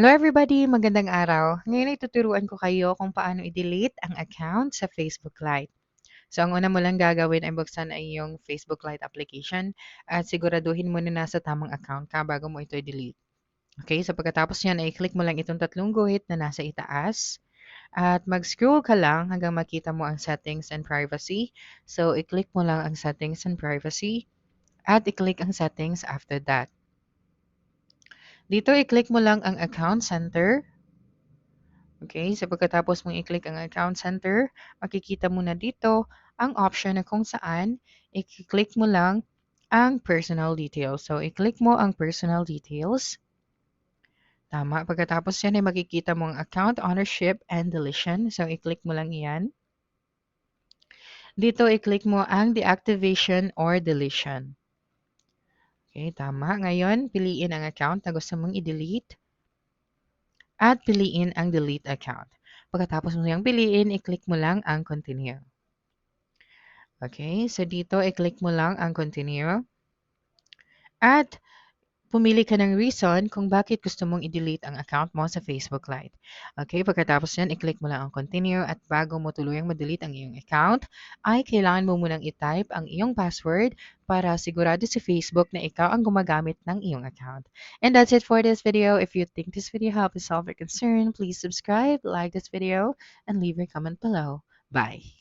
Hello everybody! Magandang araw. Ngayon ay tuturuan ko kayo kung paano i-delete ang account sa Facebook Lite. So, ang una mo lang gagawin ay buksan ay yung Facebook Lite application at siguraduhin mo na nasa tamang account ka bago mo ito i-delete. Okay, so pagkatapos yan ay click mo lang itong tatlong guhit na nasa itaas at mag-scroll ka lang hanggang makita mo ang settings and privacy. So, i-click mo lang ang settings and privacy at i-click ang settings after that. Dito, i-click mo lang ang account center. Okay, so pagkatapos mong i-click ang account center, makikita mo na dito ang option na kung saan i-click mo lang ang personal details. So, i-click mo ang personal details. Tama. Pagkatapos yan ay makikita mo ang account ownership and deletion. So, i-click mo lang yan. Dito, i-click mo ang deactivation or deletion. Okay, tama. Ngayon, piliin ang account na gusto mong i-delete at piliin ang delete account. Pagkatapos mo yung piliin, i-click mo lang ang continue. Okay, so dito, i-click mo lang ang continue. At pumili ka ng reason kung bakit gusto mong i-delete ang account mo sa Facebook Lite. Okay, pagkatapos yan, i-click mo lang ang continue at bago mo tuluyang ma-delete ang iyong account, ay kailangan mo munang i-type ang iyong password para sigurado si Facebook na ikaw ang gumagamit ng iyong account. And that's it for this video. If you think this video helped solve your concern, please subscribe, like this video, and leave your comment below. Bye!